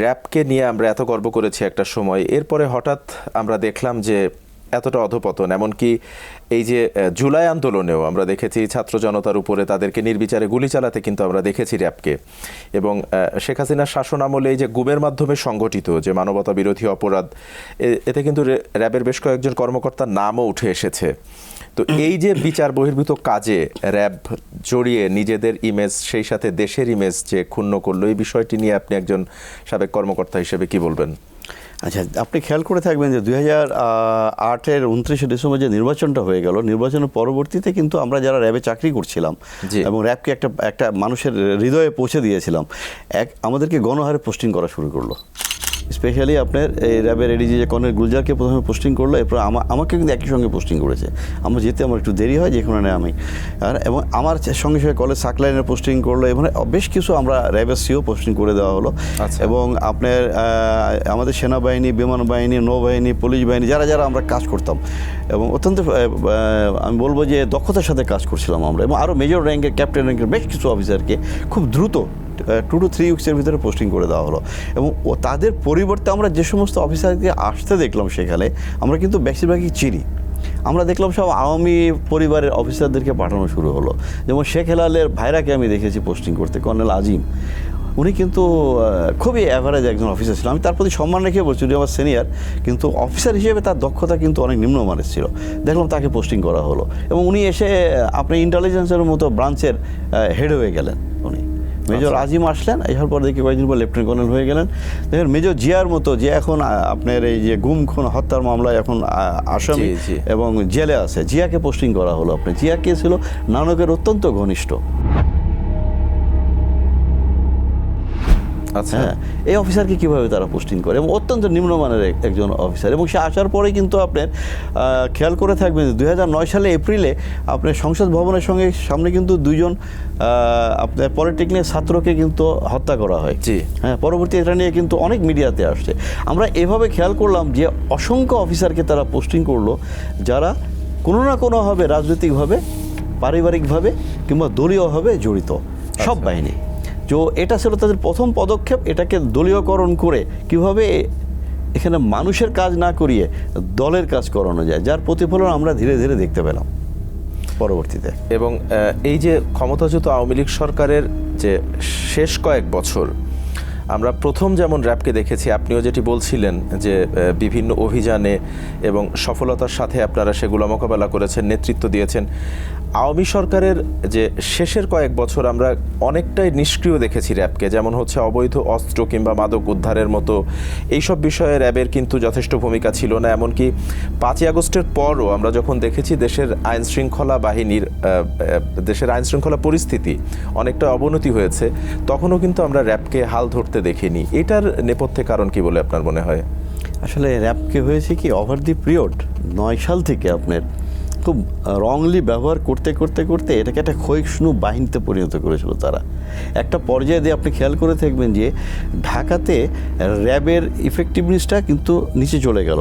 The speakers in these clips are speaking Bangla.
র্যাবকে নিয়ে আমরা এত গর্ব করেছি একটা সময়। এরপরে হঠাৎ আমরা দেখলাম যে এতটা অধপতন, এমনকি এই যে জুলাই আন্দোলনেও আমরা দেখেছি ছাত্র জনতার উপরে তাদেরকে নির্বিচারে গুলি চালাতে কিন্তু আমরা দেখেছি র্যাবকে। এবং শেখ হাসিনার শাসন আমলে এই যে গুমের মাধ্যমে সংগঠিত যে মানবতা বিরোধী অপরাধ এতে কিন্তু র্যাবের বেশ কয়েকজন কর্মকর্তার নামও উঠে এসেছে। তো এই যে বিচার বহির্ভূত কাজে র্যাব জড়িয়ে নিজেদের ইমেজ সেই সাথে দেশের ইমেজ যে ক্ষুণ্ণ করল, এই বিষয়টি নিয়ে আপনি একজন সাবেক কর্মকর্তা হিসেবে কি বলবেন? আচ্ছা আপনি খেয়াল করে থাকবেন যে দুই হাজার আটের উনত্রিশে ডিসেম্বর যে নির্বাচনটা হয়ে গেল নির্বাচনের পরবর্তীতে কিন্তু আমরা যারা র্যাবে চাকরি করছিলাম। এবং র্যাবকে একটা একটা মানুষের হৃদয়ে পৌঁছে দিয়েছিলাম এক আমাদেরকে গণহারে পোস্টিং করা শুরু করল স্পেশালি আপনার এই র্যাবের এডিজি যে কর্নেল গুলজারকে প্রথমে পোস্টিং করল এরপর আমা- আমাকে কিন্তু একই সঙ্গে পোস্টিং করেছে। আমার যেতে আমার একটু দেরি হয় যে কারণে আমি। আর এবং আমার সঙ্গে সঙ্গে কলেজ সাকলাইনের পোস্টিং করল এবং বেশ কিছু আমরা র্যাবের সিও পোস্টিং করে দেওয়া হলো। আচ্ছা। এবং আপনার আমাদের সেনাবাহিনী বিমান বাহিনী নৌবাহিনী পুলিশ বাহিনী যারা যারা আমরা কাজ করতাম। এবং অত্যন্ত আমি বলব যে দক্ষতার সাথে কাজ করছিলাম আমরা। এবং আরও মেজর র্যাঙ্কের ক্যাপ্টেন র্যাঙ্কের বেশ কিছু অফিসারকে খুব দ্রুত টু টু থ্রি উইক্সের ভিতরে পোস্টিং করে দেওয়া হলো। এবং তাদের পরিবর্তে আমরা যে সমস্ত অফিসারকে আসতে দেখলাম সেখানে, আমরা কিন্তু বেশিরভাগই চিনি। আমরা দেখলাম সব আওয়ামী পরিবারের অফিসারদেরকে পাঠানো শুরু হলো। যেমন শেখ হেলালের ভাইরাকে আমি দেখেছি পোস্টিং করতে, কর্নেল আজিম। উনি কিন্তু খুবই অ্যাভারেজ একজন অফিসার ছিল। আমি তার প্রতি সম্মান রেখে বলছি, উনি আমার সিনিয়র কিন্তু অফিসার হিসেবে তার দক্ষতা কিন্তু অনেক নিম্নমানের ছিল। দেখলাম তাকে পোস্টিং করা হলো। এবং উনি এসে আপনি ইন্টেলিজেন্সের মতো ব্রাঞ্চের হেড হয়ে গেলেন উনি। মেজর আজিম আসলেন এসার পর দেখি কয়েকদিন পর লেফটেন্যান্ট কর্নেল হয়ে গেলেন। দেখেন মেজর জিয়ার মতো যে এখন আপনার এই যে গুম খুন হত্যার মামলায় এখন আসামি। এবং জেলে আছে জিয়াকে পোস্টিং করা হলো। আপনি জিয়া কে ছিল? নানকের অত্যন্ত ঘনিষ্ঠ। হ্যাঁ এই অফিসারকে কীভাবে তারা পোস্টিং করে? এবং অত্যন্ত নিম্নমানের একজন অফিসার। এবং সে আসার পরে কিন্তু আপনার খেয়াল করে থাকবেন দু হাজার নয় সালে এপ্রিলে আপনার সংসদ ভবনের সঙ্গে সামনে কিন্তু দুইজন আহ, আপনার পলিটেকনিক ছাত্রকে কিন্তু হত্যা করা হয়। জি। হ্যাঁ পরবর্তী এটা নিয়ে কিন্তু অনেক মিডিয়াতে আসছে। আমরা এভাবে খেয়াল করলাম যে অসংখ্য অফিসারকে তারা পোস্টিং করল যারা কোনো না কোনোভাবে রাজনৈতিকভাবে পারিবারিকভাবে কিংবা দলীয়ভাবে জড়িত। সব আচ্ছা। বাহিনী। তো এটা ছিল তাদের প্রথম পদক্ষেপ, এটাকে দলীয়করণ করে কীভাবে এখানে মানুষের কাজ না করিয়ে দলের কাজ করানো যায়, যার প্রতিফলন আমরা ধীরে ধীরে দেখতে পেলাম পরবর্তীতে। এবং এই যে ক্ষমতাচ্যুত আওয়ামী লীগ সরকারের যে শেষ কয়েক বছর আমরা প্রথম যেমন র্যাবকে দেখেছি, আপনিও যেটি বলছিলেন যে বিভিন্ন অভিযানে এবং সফলতার সাথে আপনারা সেগুলো মোকাবেলা করেছেন, নেতৃত্ব দিয়েছেন। আওয়ামী সরকারের যে শেষের কয়েক বছর আমরা অনেকটাই নিষ্ক্রিয় দেখেছি র্যাবকে যেমন হচ্ছে অবৈধ অস্ত্র কিংবা মাদক উদ্ধারের মতো। এইসব বিষয়ে র্যাবের কিন্তু যথেষ্ট ভূমিকা ছিল না, এমনকি পাঁচই আগস্টের পরও আমরা যখন দেখেছি দেশের আইন শৃঙ্খলা বাহিনীর দেশের আইন শৃঙ্খলা পরিস্থিতি অনেকটা অবনতি হয়েছে, তখনও কিন্তু আমরা র্যাবকে হাল ধরতে দেখিনি। এটার নেপথ্যে কারণ কি বলে আপনার মনে হয়? আসলে র্যাপকে হয়েছে কি? ওভার দি পিরিয়ড নয় সাল থেকে আপনার। খুব রংলি ব্যবহার করতে করতে করতে এটাকে একটা ক্ষয়িষ্ণু বাহিনীতে পরিণত করেছিল তারা। একটা পর্যায়ে দিয়ে আপনি খেয়াল করে থাকবেন যে ঢাকাতে র্যাবের ইফেক্টিভনেসটা কিন্তু নিচে চলে গেল।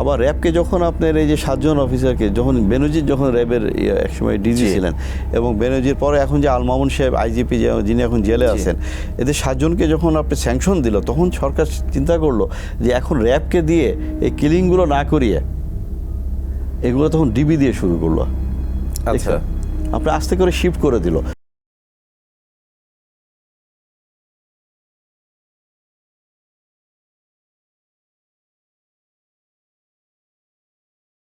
আবার র্যাবকে যখন আপনার এই যে সাতজন অফিসারকে যখন বেনজির যখন র্যাবের ইয়ে একসময় ডিজি। ছিলেন এবং বেনজির পরে এখন যে আল মামুন সাহেব আইজিপি যিনি এখন জেলে আছেন এদের সাতজনকে যখন আপনি স্যাংশন দিল তখন সরকার চিন্তা করল যে এখন র্যাবকে দিয়ে এই কিলিংগুলো না করিয়ে এগুলো তখন ডিবি দিয়ে শুরু করল। আচ্ছা। আপনি আস্তে করে শিফট করে দিল।